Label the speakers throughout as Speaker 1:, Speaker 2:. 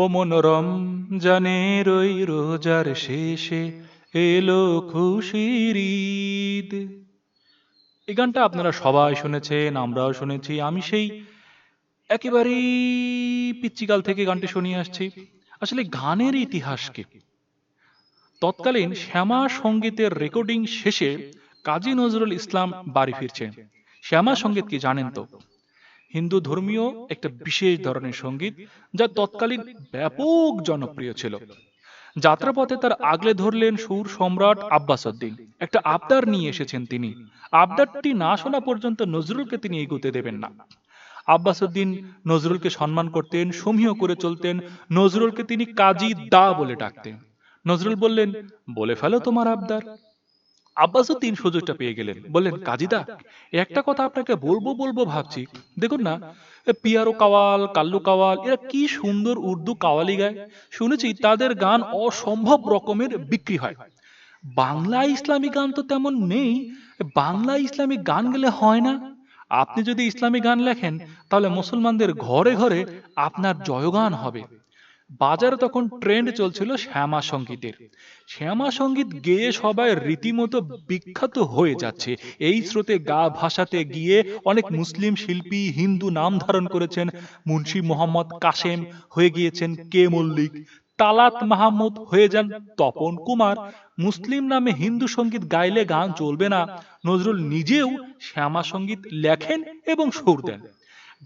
Speaker 1: ও মনোরম জানের ওই রোজার শেষে এলো খুশির ঈদ। এই গানটা আপনারা সবাই শুনেছেন, আমরাও শুনেছি। আমি সেই একেবারেই পিচ্চিকাল থেকে গানটি শুনিয়ে আসছি। আসলে গানের ইতিহাস কি তৎকালীন শ্যামা সঙ্গীতের রেকর্ডিং শেষে কাজী নজরুল ইসলাম বাড়ি ফিরছেন। শ্যামা সংগীত কি জানেন তো? হিন্দু ধর্মীয় একটা বিশেষ ধরনের সংগীত যা তৎকালীন ব্যাপক জনপ্রিয় ছিল। যাত্রাপথে তার আগলে ধরলেন সুর সম্রাট আব্বাস উদ্দিন। একটা আবদার নিয়ে এসেছেন তিনি। আবদারটি না শোনা পর্যন্ত নজরুলকে তিনি এগোতে দেবেন না। আব্বাস উদ্দিন নজরুলকে সম্মান করতেন সমীহ করে চলতেন, নজরুলকে তিনি কাজী দা বলে ডাকতেন। নজরুল বললেন, বলে ফেলো তোমার আবদার। আব্বাসুদ্দিন সুযোগটা পেয়ে গেলেন। বললেন, কাজীদা একটা কথা আপনাকে বলব বলব ভাবছি। দেখুন না পিয়ারো কাওয়াল, কাল্লু কাওয়াল, এরা কি সুন্দর উর্দু কাওয়ালি গায়। শুনেছি তাদের গান অসম্ভব রকমের বিক্রি হয়। বাংলা ইসলামী গান তো তেমন নেই, বাংলা ইসলামী গান গেলে হয় না। আপনি যদি ইসলামী গান লেখেন, তাহলে মুসলমানদের ঘরে ঘরে আপনার জয়গান হবে। বাজারে তখন ট্রেন্ড চলছিল শ্যামা সঙ্গীতের। শ্যামা সংগীত গেয়ে সবাই রীতিমতো বিখ্যাত হয়ে যাচ্ছে। এই স্রোতে গা ভাসাতে গিয়ে অনেক মুসলিম শিল্পী হিন্দু নাম ধারণ করেছেন। মুন্সি মোহাম্মদ কাসেম হয়ে গিয়েছেন কে মল্লিক। তালাত মাহমুদ হয়ে যান তপন কুমার। মুসলিম নামে হিন্দু সংগীত গাইলে গান চলবে না। নজরুল নিজেও শ্যামা সংগীত লেখেন এবং সুর দেন।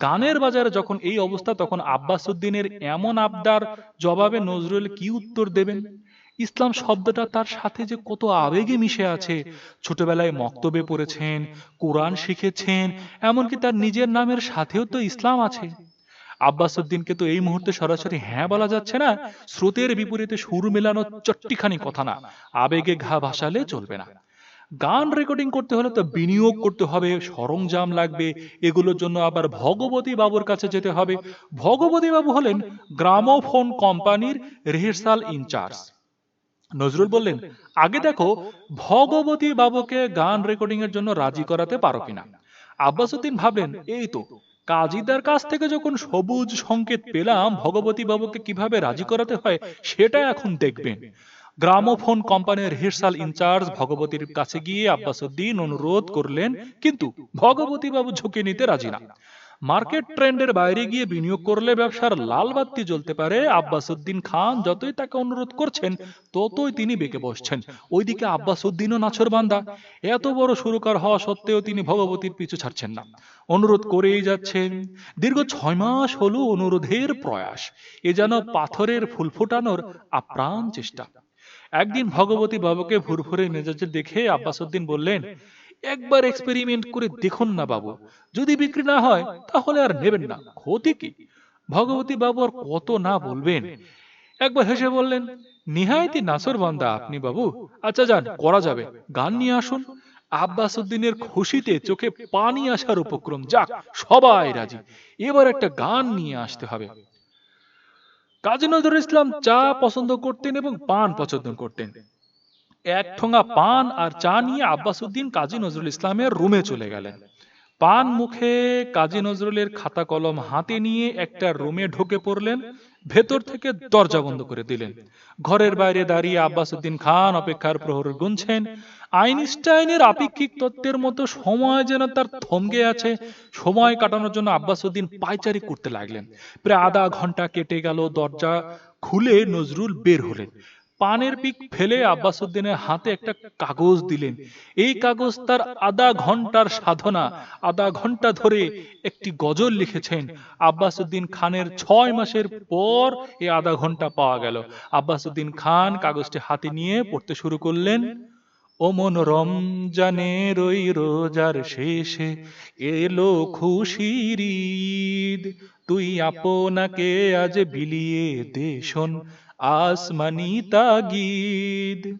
Speaker 1: গানের বাজারে যখন এই অবস্থা, তখন আব্বাস উদ্দিনের এমন আবদার জবাবে নজরুল কি উত্তর দেবেন? ইসলাম শব্দটা তার সাথে যে কত আবেগে মিশে আছে। ছোটবেলায় মক্তবে পড়েছেন, কোরআন শিখেছেন, এমনকি তার নিজের নামের সাথেও তো ইসলাম আছে। আব্বাস উদ্দিনকে তো এই মুহূর্তে সরাসরি হ্যাঁ বলা যাচ্ছে না, স্রোতের বিপরীতে সুর মেলানো চট্টিখানি কথা না। আবেগে ঘা ভাসালে চলবে না। গান রেকর্ডিং করতে হলে তো বিনিয়োগ করতে হবে, সরঞ্জাম লাগবে, এগুলোর জন্য আবার ভগবতী বাবুর কাছে যেতে হবে। ভগবতী বাবু হলেন গ্রামোফোন কোম্পানির রিহার্সাল ইনচার্জ নজরুল বললেন, আগে দেখো, ভগবতী বাবুকে গান রেকর্ডিং এর জন্য রাজি করাতে পারো কিনা। আব্বাসুদ্দিন ভাবলেন, এই তো, কাজীদার কাছ থেকে যখন সবুজ সংকেত পেলাম, ভগবতী বাবুকে কীভাবে রাজি করাতে হয়, সেটা এখন দেখবেন। গ্রামোফোন কোম্পানির রিহার্সাল ইনচার্জ ভগবতীর কাছে গিয়ে আব্বাসুদ্দিন অনুরোধ করলেন, কিন্তু ভগবতী বাবু ঝুঁকি নিতে রাজি না। মার্কেট ট্রেন্ডের বাইরে গিয়ে বিনিয়োগ করলে ব্যবসার লাল বাতি জ্বলতে পারে। আব্বাসুদ্দিন খান যতই তাকে অনুরোধ করছেন, ততই তিনি বেঁকে বসছেন। ওইদিকে আব্বাসুদ্দিনও নাছর বান্দা। এত বড় সুরকার হওয়া সত্ত্বেও তিনি ভগবতীর পিছু ছাড়ছেন না। অনুরোধ করেই যাচ্ছেন দীর্ঘ ছয় মাস হলো অনুরোধের প্রয়াস। এ যেন পাথরের ফুল ফোটানোর আপ্রাণ চেষ্টা। একদিন ভগবতী বাবুকে ভুরভুরে মেজাজে দেখে আব্বাসুদ্দিন বললেন, একবার এক্সপেরিমেন্ট করে দেখুন না বাবু। যদি বিক্রি না হয়, তাহলে আর নেবেন না। ক্ষতি কি? ভগবতী বাবু আর কত না বলবেন। একবার হেসে বললেন নিহায়তি নাসর বান্দা আপনি বাবু। আচ্ছা যান, করা যাবে। গান নিয়ে আসুন। আব্বাসুদ্দিনের খুশিতে চোখে পানি আসার উপক্রম। যাক, সবাই রাজি। এবার একটা গান নিয়ে আসতে হবে। কাজী নজরুল ইসলাম চা পছন্দ করতেন এবং পান পছন্দ করতেন। এক ঠোঙা পান আর চা নিয়ে আব্বাস উদ্দিন কাজী নজরুল ইসলামের রুমে চলে গেলেন। পান মুখে কাজী নজরুলের খাতা কলম হাতে নিয়ে একটা রুমে ঢুকে পড়লেন ভেতর থেকে দরজা বন্ধ করে দিলেন। ঘরের বাইরে দাঁড়িয়ে আব্বাস উদ্দিন খান অপেক্ষার প্রহর গুনছেন। আইনস্টাইনের আপেক্ষিক তত্ত্বের মতো সময় যেন তার থমকে আছে, সময় কাটানোর জন্য আব্বাস উদ্দিন পাইচারি করতে লাগলেন। প্রায় আধা ঘণ্টা কেটে গেল, দরজা খুলে নজরুল বের হলেন। পানের পিক ফেলে আব্বাসুদ্দিনের হাতে একটা কাগজ দিলেন। এই কাগজ তার আধা ঘণ্টার সাধনা, আধা ঘণ্টা ধরে একটি গজল লিখেছেন। আব্বাসুদ্দিন খানের ছয় মাসের পর এই আধা ঘণ্টা পাওয়া গেল। আব্বাসুদ্দিন খান কাগজটি হাতে নিয়ে পড়তে শুরু করলেন, ও মন রমজানের ওই রোজার শেষে এলো খুশির ঈদ। তুই আপনাকে আজ বিলিয়ে দে শোন আসমানি তাগিদ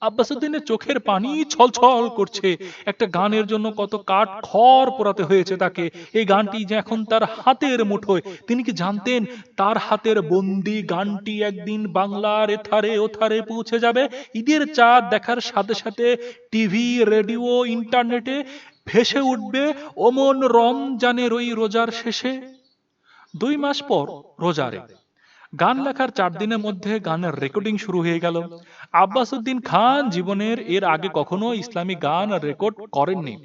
Speaker 1: আব্বাসুদ্দিনের চোখের পানি ছলছল করছে। একটা গানের জন্য কত কাঠ খড় পোড়াতে হয়েছে তাকে। এই গানটি যে এখন তার হাতের মুঠোয়। তিনি কি জানতেন তার হাতের বন্দি গানটি একদিন বাংলার এথারে ওথারে পৌঁছে যাবে? ঈদের চাঁদ দেখার সাথে সাথে টিভি, রেডিও, ইন্টারনেটে ভেসে উঠবে ওমন রমজানের ওই রোজার শেষে। দুই মাস পর রোজারে গান লেখার চার দিনের মধ্যে গানের রেকর্ডিং শুরু হয়ে গেল। আব্বাসউদ্দিন খান জীবনের এর আগে কখনো ইসলামী গান রেকর্ড করেননি।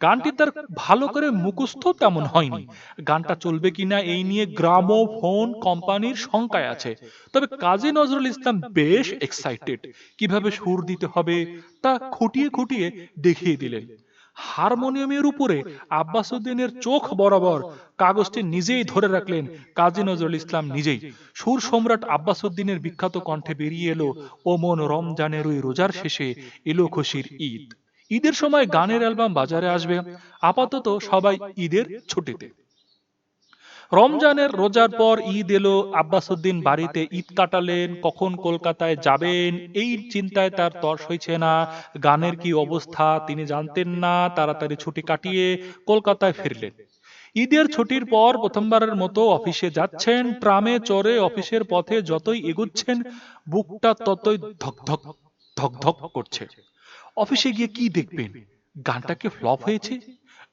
Speaker 1: গানটি তার ভালো করে মুখস্থ তেমন হয়নি। গানটা চলবে কিনা এই নিয়ে গ্রামোফোন কোম্পানির শঙ্কায় আছে। তবে কাজী নজরুল ইসলাম বেশ এক্সাইটেড কীভাবে সুর দিতে হবে তা খুঁটিয়ে খুঁটিয়ে দেখিয়ে দিলেন। হারমোনিয়ামের উপরে আব্বাসুদ্দিনের চোখ বরাবর কাগজটি নিজেই ধরে রাখলেন কাজী নজরুল ইসলাম নিজেই। সুর সম্রাট আব্বাসুদ্দিনের বিখ্যাত কণ্ঠে বেরিয়ে এলো ও মন রমজানের ওই রোজার শেষে এলো খুশির ঈদ। ঈদের সময় গানের অ্যালবাম বাজারে আসবে। আপাতত সবাই ঈদের ছুটিতে। রমজানের রোজার পর ঈদ এলো আব্বাসুদ্দিন বাড়িতে ঈদ কাটালেন, কখন কলকাতায় যাবেন, এই চিন্তায় তার তর্স হয়েছে না, গানের কি অবস্থা তিনি জানতেন না, তাড়াতাড়ি ছুটি কাটিয়ে কলকাতায় ফিরলেন। ঈদের ছুটির পর প্রথমবারের মতো অফিসে যাচ্ছেন, ট্রামে চড়ে অফিসের পথে যতই এগুচ্ছেন, বুকটা ততই ধক ধক ধক ধক করছে। অফিসে গিয়ে কি দেখবেন? গানটা কি ফ্লপ হয়েছে?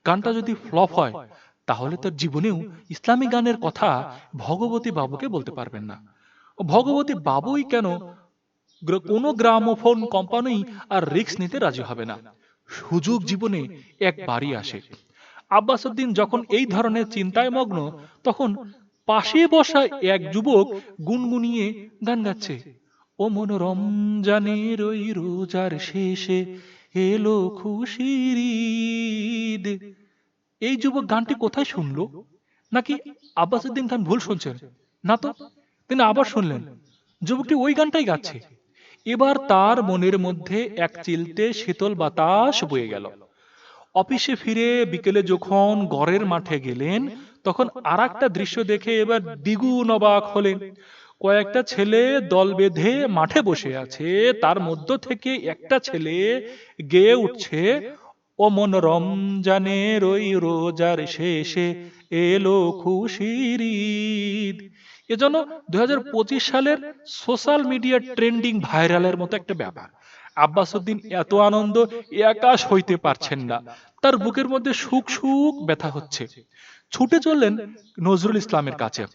Speaker 1: গানটা যদি ফ্লপ হয় তাহলে তার জীবনেও ইসলামী গানের কথা ভগবতী বাবুকে বলতে পারবেন না। ভগবতী বাবুই কেন কোনো গ্রামোফোন কোম্পানি আর রিস্ক নিতে রাজি হবে না। সুযোগ জীবনে একবারই আসে। আব্বাসুদ্দিন যখন এই ধরনের চিন্তায় মগ্ন, তখন পাশে বসা এক যুবক গুনগুনিয়ে গান গাচ্ছে। ও মনোরম জানের ওই রোজার শেষে এলো খুশির ঈদ। এই যুবক গানটি কোথায় শুনলো? নাকি আব্বাসুদ্দিন খান ভুল শুনছেন? না তো, তিনি আবার শুনলেন। যুবকটি ওই গানটাই গাচ্ছে। এবার তার মনের মধ্যে এক চিলতে শীতল বাতাস বয়ে গেল। অফিসে ফিরে বিকেলে যখন গড়ের মাঠে গেলেন, তখন আর দৃশ্য দেখে এবার দ্বিগুণ অবাক হলেন। কয়েকটা ছেলে দল বেঁধে মাঠে বসে আছে। তার মধ্য থেকে একটা ছেলে গেয়ে উঠছে। ও মন রমজানের ওই রোজার শেষে এলো খুশির ঈদ। এজন্য দুই সালের সোশ্যাল মিডিয়া ট্রেন্ডিং ভাইরালের মতো একটা ব্যাপার। আব্বাসুদ্দিন এত আনন্দ একাশ হইতে পারছেন না। তার বুকের মধ্যে সুখ সুখ ব্যথা হচ্ছে। ছুটে চললেন নজরুল ইসলামের কাছে।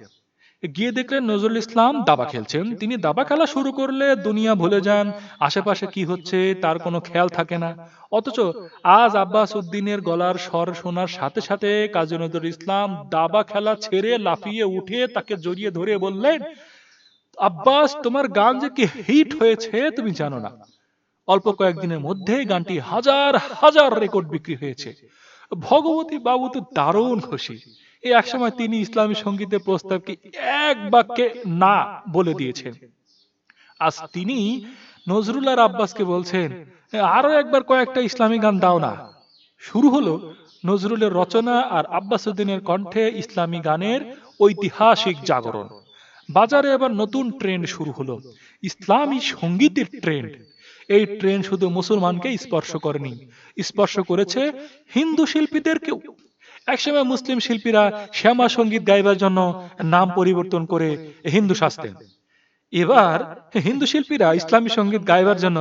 Speaker 1: গিয়ে দেখলেন নজরুল ইসলাম দাবা খেলছেন। তিনি দাবা খেলা শুরু করলে দুনিয়া ভুলে যান। আশেপাশে কি হচ্ছে তার কোনো খেয়াল থাকে না। অথচ আজ আব্বাস উদ্দিনের গলার স্বর শোনার সাথে সাথে কাজী নজরুল ইসলাম দাবা খেলা ছেড়ে লাফিয়ে উঠে তাকে জড়িয়ে ধরে বললেন, আব্বাস, তোমার গান যে কি হিট হয়েছে তুমি জানো না। অল্প কয়েকদিনের মধ্যে গানটি হাজার হাজার রেকর্ড বিক্রি হয়েছে। ভগবতী বাবু তো দারুণ খুশি। একসময় তিনি ইসলামী সঙ্গীতের প্রস্তাবকে এক বাক্যে না বলে দিয়েছেন। আজ তিনি নজরুল আর আব্বাসকে বলছেন আরও একবার কয়েকটা ইসলামী গান দাও না। শুরু হলো নজরুলের রচনা আর আব্বাসুদ্দিনের কণ্ঠে ইসলামী গানের ঐতিহাসিক জাগরণ। বাজারে এবার নতুন ট্রেন্ড শুরু হলো, ইসলামী সঙ্গীতের ট্রেন্ড। এই ট্রেন্ড শুধু মুসলমানকে স্পর্শ করেনি, স্পর্শ করেছে হিন্দু শিল্পীদেরকেও। একসময় মুসলিম শিল্পীরা শ্যামা সংগীত গাইবার জন্য নাম পরিবর্তন করে হিন্দু শাস্ত্রেন এবার হিন্দু শিল্পীরা ইসলামী সংগীত গাইবার জন্য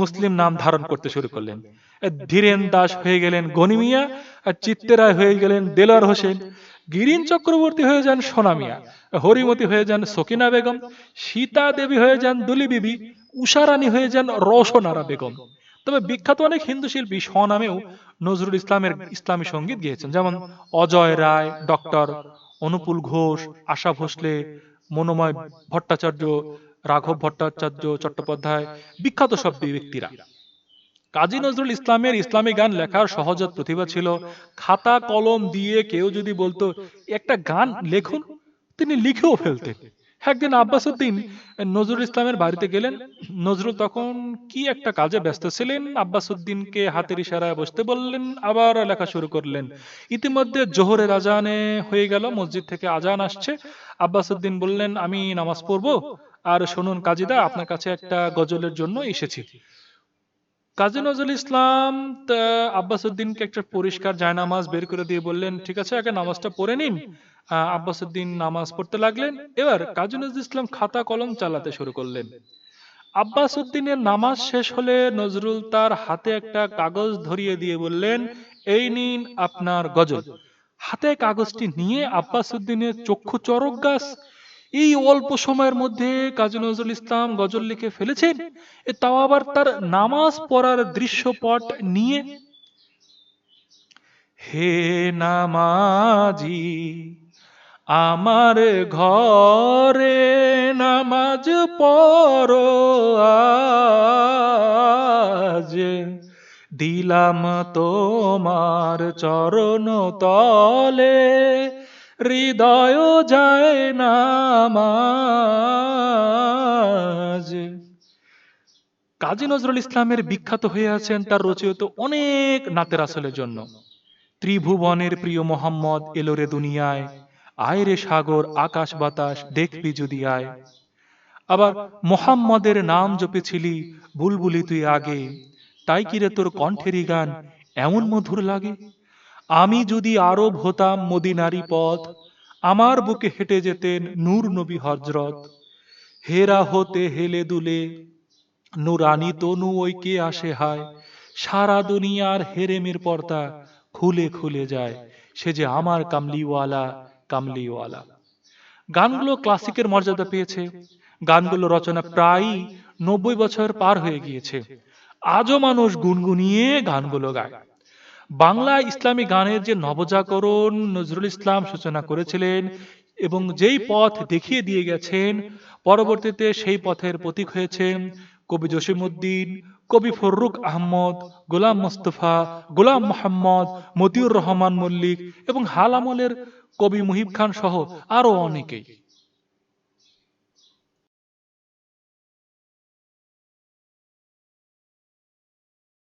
Speaker 1: মুসলিম নাম ধারণ করতে শুরু করলেন। ধীরেন দাস হয়ে গেলেন গনিমিয়া আর চিত্তেরায় হয়ে গেলেন দেলোয়ার হোসেন, গিরিন চক্রবর্তী হয়ে যান সোনামিয়া হরিমতি হয়ে যান সকিনা বেগম, সীতা দেবী হয়ে যান দুলি বিবি উষারানী হয়ে যান রোশনারা বেগম। তবে বিখ্যাত অনেক হিন্দু শিল্পী স্বনামেও নজরুল ইসলামের ইসলামী সংগীত গিয়েছেন, যেমন অজয় রায়, ডক্টর অনুপুল ঘোষ, আশা ভোসলে, মনোময় ভট্টাচার্য, রাঘব ভট্টাচার্য চট্টোপাধ্যায়, বিখ্যাত সব ব্যক্তিরা। কাজী নজরুল ইসলামের ইসলামী গান লেখার সহজত প্রতিভা ছিল খাতা, কলম দিয়ে কেউ যদি বলতো, একটা গান লেখুন? তিনি লিখেও ফেলতেন। একদিন আব্বাসুদ্দিন নজরুল ইসলামের বাড়িতে গেলেন। নজরুল তখন কি একটা কাজে ব্যস্ত ছিলেন? আব্বাস উদ্দিনকে হাতের ইশারায় বসতে বললেন, আবার লেখা শুরু করলেন। ইতিমধ্যে জোহরের আজানে হয়ে গেল, মসজিদ থেকে আজান আসছে। আব্বাস উদ্দিন বললেন, আমি নামাজ পড়ব। আর শুনুন কাজীদা, আপনার কাছে একটা গজলের জন্য এসেছি। কাজী নজরুল ইসলাম তা আব্বাসুদ্দিনকে একটা পরিষ্কার জায়নামাজ বের করে দিয়ে বললেন ঠিক আছে আগে নামাজটা পড়ে নিন। আহ, আব্বাসুদ্দিন নামাজ পড়তে লাগলেন। এবার কাজী নজরুল ইসলাম খাতা কলম চালাতে শুরু করলেন। আব্বাসুদ্দিনের নামাজ শেষ হলে নজরুল তার হাতে একটা কাগজ ধরিয়ে দিয়ে বললেন এই নিন আপনার গজল। হাতে কাগজটি নিয়ে আব্বাসুদ্দিনের চক্ষু চরক গাছ এই অল্প সময়ের মধ্যে কাজী নজরুল ইসলাম গজল লিখে ফেলেছেন। তাও আবার তার নামাজ পড়ার দৃশ্যপট নিয়ে, হে নামাজি, আমার ঘরে নামাজ পড়ো আজ। দিলাম তোমার চরণ তলে হৃদয় যায় নামাজ। কাজী নজরুল ইসলামের বিখ্যাত হয়ে আছেন তার রচিত অনেক নাতের আসলের জন্য। ত্রিভুবনের প্রিয় মোহাম্মদ এলো রে দুনিয়ায়, আয় রে সাগর, আকাশ বাতাস, দেখবি যদি আয়। আবার মোহাম্মদের নাম জপেছিলি, বুলবুলি তুই আগে, তাই কি রে তোর কণ্ঠেরই গান এমন মধুর লাগে? আমি যদি আরব হতাম মদিনারি পথ, আমার বুকে হেঁটে যেতেন নূর নবী হজরত। হেরা হতে হেলে দুলে, নুরানি তনু ওই কে আসে হায়। সারা দুনিয়ার হেরেমের পর্দা খুলে খুলে যায়, সে যে আমার কামলিওয়ালা কামলিওয়ালা। গানগুলো ক্লাসিকের মর্যাদা পেয়েছে গানগুলো রচনা প্রায় নব্বই বছর পার হয়ে গিয়েছে। আজও মানুষ গুনগুনিয়ে গানগুলো গায়। বাংলা ইসলামী গানের যে নবজাগরণ নজরুল ইসলাম সূচনা করেছিলেন এবং যেই পথ দেখিয়ে দিয়ে গেছেন, পরবর্তীতে সেই পথের প্রতীক হয়েছেন কবি জসিমুদ্দিন কবি ফররুক আহমদ, গোলাম মোস্তফা, গোলাম মোহাম্মদ, মতিউর রহমান মল্লিক এবং হাল আমলের কবি মুহিব খান সহ আরও অনেকেই।